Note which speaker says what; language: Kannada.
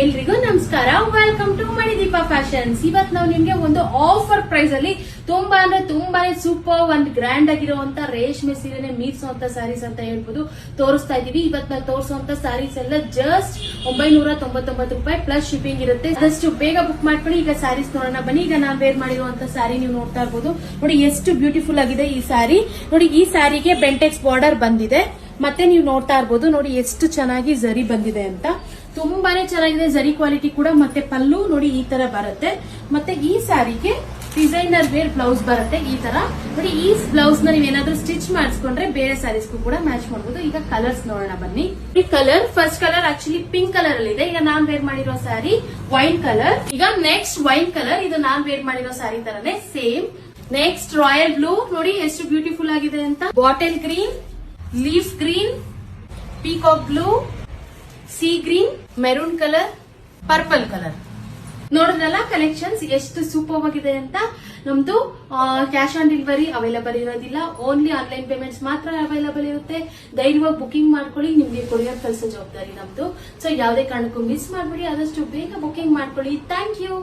Speaker 1: ಎಲ್ರಿಗೂ ನಮಸ್ಕಾರ. ವೆಲ್ಕಮ್ ಟು ಮಣಿದೀಪ ಫ್ಯಾಷನ್ಸ್ ಇವತ್ ನಾವು ನಿಮ್ಗೆ ಒಂದು ಆಫರ್ ಪ್ರೈಸ್ ಅಲ್ಲಿ ತುಂಬಾ ಅಂದ್ರೆ ತುಂಬಾನೇ ಸೂಪರ್ ಒಂದ್ ಗ್ರ್ಯಾಂಡ್ ಆಗಿರುವಂತ ರೇಷ್ಮೆ ಸೀರೆನೆ ಮೀರ್ಸುವಂತ ಸಾರೀಸ್ ಅಂತ ಹೇಳ್ಬೋದು. ತೋರಿಸ್ತಾ ಇದೀವಿ ಇವತ್ ನಾವು ತೋರಿಸುವಂತ ಸಾರೀಸ್ ಎಲ್ಲ ಜಸ್ಟ್ ಒಂಬೈನೂರ ತೊಂಬತ್ತೊಂಬತ್ತು ರೂಪಾಯಿ ಪ್ಲಸ್ ಶಿಪ್ಪಿಂಗ್ ಇರುತ್ತೆ. ಆದಷ್ಟು ಬೇಗ ಬುಕ್ ಮಾಡ್ಕೊಂಡು ಈಗ ಸಾರೀಸ್ ನೋಡೋಣ. ಬನ್ನಿ. ಈಗ ನಾವು ವೇರ್ ಮಾಡಿರುವಂತ ಸಾರಿ ನೀವು ನೋಡ್ತಾ ಇರ್ಬೋದು. ನೋಡಿ, ಎಷ್ಟು ಬ್ಯೂಟಿಫುಲ್ ಆಗಿದೆ ಈ ಸಾರಿ ನೋಡಿ, ಈ ಸಾರಿಗೆ ಬೆಂಟೆಕ್ಸ್ ಬಾರ್ಡರ್ ಬಂದಿದೆ. ಮತ್ತೆ ನೀವು ನೋಡ್ತಾ ಇರ್ಬೋದು. ನೋಡಿ, ಎಷ್ಟು ಚೆನ್ನಾಗಿ ಜರಿ ಬಂದಿದೆ ಅಂತ. ತುಂಬಾನೇ ಚೆನ್ನಾಗಿದೆ, ಜರಿ ಕ್ವಾಲಿಟಿ ಕೂಡ. ಮತ್ತೆ ಪಲ್ಲು ನೋಡಿ ಈ ತರ ಬರುತ್ತೆ. ಮತ್ತೆ ಈ ಸ್ಯಾರಿಗೆ ಡಿಸೈನರ್ ವೇರ್ ಬ್ಲೌಸ್ ಬರುತ್ತೆ ಈ ತರ. ನೋಡಿ, ಈ ಬ್ಲೌಸ್ನ ನೀವೇನಾದ್ರೂ ಸ್ಟಿಚ್ ಮಾಡಿಸ್ಕೊಂಡ್ರೆ ಬೇರೆ ಸ್ಯಾರೀಸ್ಗೂ ಕೂಡ ಮ್ಯಾಚ್ ಮಾಡಬಹುದು ಈಗ ಕಲರ್ಸ್ ನೋಡೋಣ ಬನ್ನಿ. ಈ colour first colour actually pink colour ಅಲ್ಲಿ ಇದೆ. ಈಗ ನಾನ್ ವೇರ್ ಮಾಡಿರೋ ಸ್ಯಾರಿ ವೈನ್ ಕಲರ್ ಈಗ ನೆಕ್ಸ್ಟ್ ವೈನ್ ಕಲರ್ ಇದು ನಾನ್ ವೇರ್ ಮಾಡಿರೋ ಸ್ಯಾರಿ ತರನೇ ಸೇಮ್ ನೆಕ್ಸ್ಟ್ ರಾಯಲ್ ಬ್ಲೂ ನೋಡಿ ಎಷ್ಟು ಬ್ಯೂಟಿಫುಲ್ ಆಗಿದೆ ಅಂತ. Bottle green leaf green peacock blue sea green maroon colour purple colour ನೋಡಿದ್ರಲ್ಲ ಕಲೆಕ್ಷನ್ಸ್ ಎಷ್ಟು ಸೂಪರ್ ಆಗಿದೆ ಅಂತ? ನಮ್ದು ಕ್ಯಾಶ್ ಆನ್ ಡೆಲಿವರಿ ಅವೈಲಬಲ್ ಇರೋದಿಲ್ಲ. ಓನ್ಲಿ ಆನ್ಲೈನ್ ಪೇಮೆಂಟ್ಸ್ ಮಾತ್ರ ಅವೈಲಬಲ್ ಇರುತ್ತೆ. ಧೈರ್ಯವಾಗಿ ಬುಕಿಂಗ್ ಮಾಡ್ಕೊಳ್ಳಿ, ನಿಮ್ಗೆ ಕೊರಿಯರ್ ಕಳಿಸೋ ಜವಾಬ್ದಾರಿ ನಮ್ದು. ಸೊ ಯಾವುದೇ ಕಾರಣಕ್ಕೂ ಮಿಸ್ ಮಾಡ್ಬೇಡಿ. ಆದಷ್ಟು ಬೇಗ ಬುಕಿಂಗ್ ಮಾಡ್ಕೊಳ್ಳಿ. Thank you